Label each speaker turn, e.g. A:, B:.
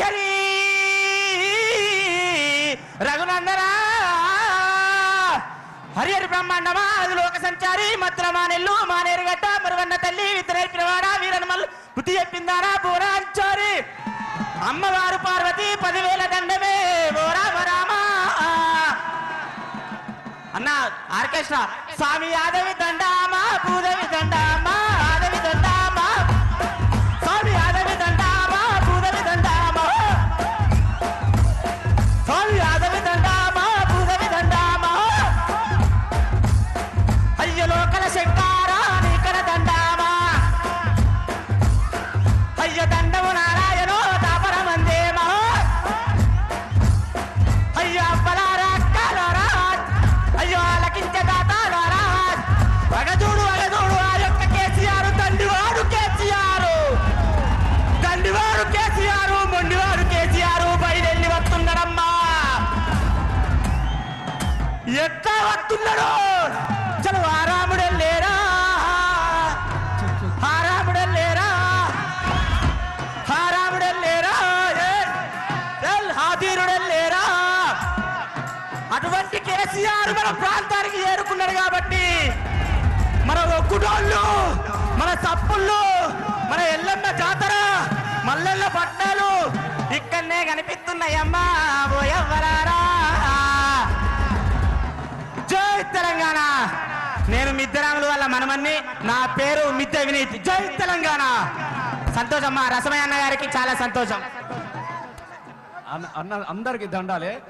A: హరి రఘునందనా హరిహరి బ్రహ్మాండమా? అది లోక సంచారి మత్ర మానెల్లు మానేరుగట్ట మరువన్న తల్లి విత్తనైపినవాడ వీరనమల్ బుద్ధి చెప్పిందారా బోరాంచారి అమ్మవారు పార్వతి పదివేల దండమే బోరామ రామా అన్న ఆర్కెస్ట్రా స్వామి యాదవి దండామా. మొండివాడు కేసీఆర్ బయలుదేరి వస్తున్నాడమ్మా. ఎట్లా వస్తున్నాడు? చలు ఆరాముడే లేరా ఆరాముడే లేరా ఆరాముడే లేరా హాతీరుడే లేరా అటువంటి కేసీఆర్ మన ప్రాంతానికి చేరుకున్నాడు కాబట్టి మన ఒక్కటోళ్ళు కనిపిస్తున్నాయమ్మా జై తెలంగాణ. నేను మిద్దరాముల వల్ల మనమన్ని నా పేరు మిద్దె వినీత్. జై తెలంగాణ. సంతోషం మా రసమయ్య అన్న గారికి చాలా సంతోషం.
B: అన్న అందరికి దండాలే.